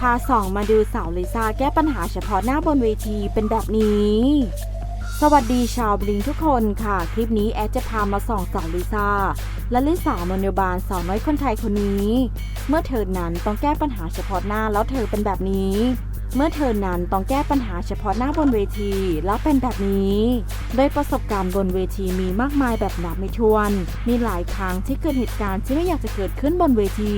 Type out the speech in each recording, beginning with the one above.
พาส่องมาดูสาวลิซ่าแก้ปัญหาเฉพาะหน้าบนเวทีเป็นแบบนี้ สวัสดีชาวบลิงทุกคนค่ะ คลิปนี้แอดจะพามาส่องสาวลิซ่า และลิสามนโยบาลสาวน้อยคนไทยคนนี้ เมื่อเธอนั้นต้องแก้ปัญหาเฉพาะหน้าแล้วเธอเป็นแบบนี้ เมื่อเธอนั้นต้องแก้ปัญหาเฉพาะหน้าบนเวที แล้วเป็นแบบนี้ โดยประสบการณ์บนเวทีมีมากมายแบบนับไม่ถ้วน มีหลายครั้งที่เกิดเหตุการณ์ที่ไม่อยากจะเกิดขึ้นบนเวที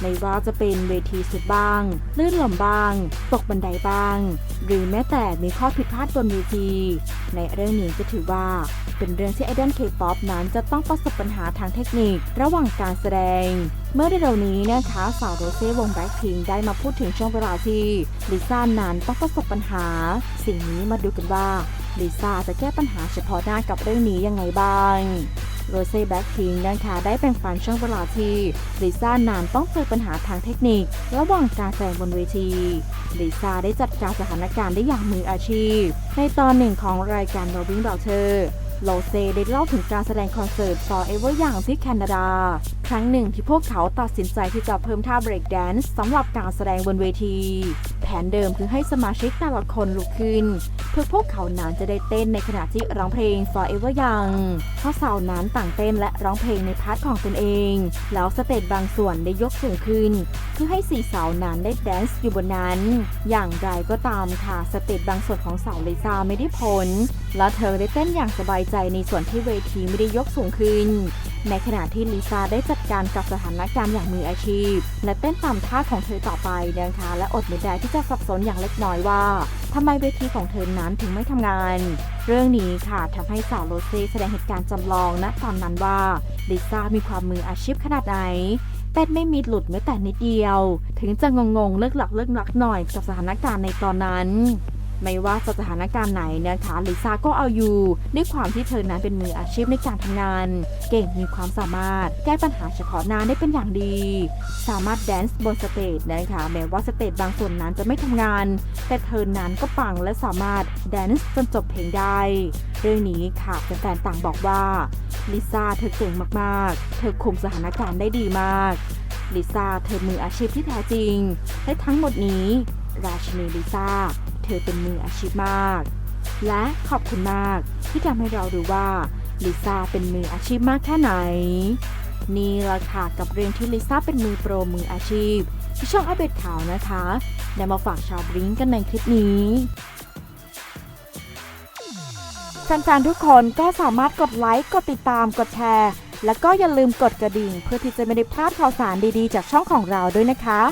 ไม่ว่าจะเป็นเวทีสุดบ้าง ลื่นหล่มบ้าง ตกบันไดบ้าง หรือแม้แต่มีข้อผิดพลาดบนเวที ในเรื่องนี้ก็ถือว่า เป็นเรื่องที่ไอดอลเคป๊อปนั้นจะต้องประสบปัญหาทางเทคนิค ระหว่างการแสดงเมื่อเร็วๆนี้นะคะสาวโรเซ่วงแบ็คพิงได้มาพูดถึงช่วงเวลาที่ลิซ่านั้นต้องประสบปัญหา สิ่งนี้มาดูกันว่าลิซ่าจะแก้ปัญหาเฉพาะหน้ากับเรื่องนี้ยังไงบ้างโรเซ่แบ็คพิงนะคะได้แบ่งปันช่วงเวลาที่ลิซ่านานต้องเจอปัญหาทางเทคนิค ระหว่างการแสดงบนเวทีลิซ่าได้จัดการสถานการณ์ได้อย่างมืออาชีพ ในตอนหนึ่งของรายการ Rolling b o u t e r โลเซได้เล่าถึงการแสดงคอนเสิร์ต Forever อย่างที่แคนาดา ครั้งหนึ่งที่พวกเขาตัดสินใจที่จะเพิ่มท่าเบรกแดนซ์สำหรับการแสดงบนเวที ผนเดิมคือให้สมาชิกแต่ละคนลุกขึ้น เพื่อพวกเขานั้นจะได้เต้นในขณะที่ร้องเพลง Forever Young เพราะสาวนั้นต่างเต้นและร้องเพลงในพาร์ทของตนเอง แล้วสเตจบางส่วนได้ยกสูงขึ้น เพื่อให้สี่สาวนั้นได้แดนซ์อยู่บนนั้น อย่างไรก็ตามค่ะสเตจบางส่วนของสาวลิซ่าไม่ได้ผลและเธอได้เต้นอย่างสบายใจในส่วนที่เวทีไม่ได้ยกสูงขึ้น ในขณะที่ลิซ่าได้จัดการกับสถานการณ์อย่างมืออาชีพ และเต้นตามท่าของเธอต่อไปนะคะและอดไม่ได้ที่จะสับสนอย่างเล็กน้อยว่าทำไมเวทีของเธอนั้นถึงไม่ทำงาน เรื่องนี้ค่ะทำให้สาวโรเซ่แสดงเหตุการณ์จำลองณตอนนั้นว่าลิซ่ามีความมืออาชีพขนาดไหนเต้นไม่มีหลุดแม้แต่นิดเดียว ถึงจะงงๆเลิกหลักเลิกหลักหน่อยกับสถานการณ์ในตอนนั้น ไม่ว่าสถานการณ์ไหนนะคะลิซ่าก็เอาอยู่ด้วยความที่เธอนั้นเป็นมืออาชีพในการทำงาน เก่งมีความสามารถ แก้ปัญหาเฉพาะหน้าได้เป็นอย่างดี สามารถแดนซ์บนสเตจนะคะแม้ว่าสเตจบางส่วนนั้นจะไม่ทำงาน แต่เธอนั้นก็ปังและสามารถแดนซ์จนจบเพลงได้ เรื่องนี้ค่ะแฟนๆต่างบอกว่าลิซ่าเธอเก่งมากๆ เธอคุมสถานการณ์ได้ดีมากลิซ่าเธอมืออาชีพที่แท้จริง และทั้งหมดนี้ ราชินีลิซ่า ธอเป็นมืออาชีพมาก และขอบคุณมากที่ทำให้เรารู้ว่าลิซ่าเป็นมืออาชีพมากแค่ไหน นี่ละค่ะกับเรื่องที่ลิซ่าเป็นมือโปรมืออาชีพ ที่ช่องอัปเดตข่าวนะคะนำมาฝากชาวบริงกันในคลิปนี้แฟนๆทุกคนก็สามารถกดไลค์กดติดตามกดแชร์ แล้วก็อย่าลืมกดกระดิ่ง เพื่อที่จะไม่ได้พลาดข่าวสารดีๆ จากช่องของเราด้วยนะคะ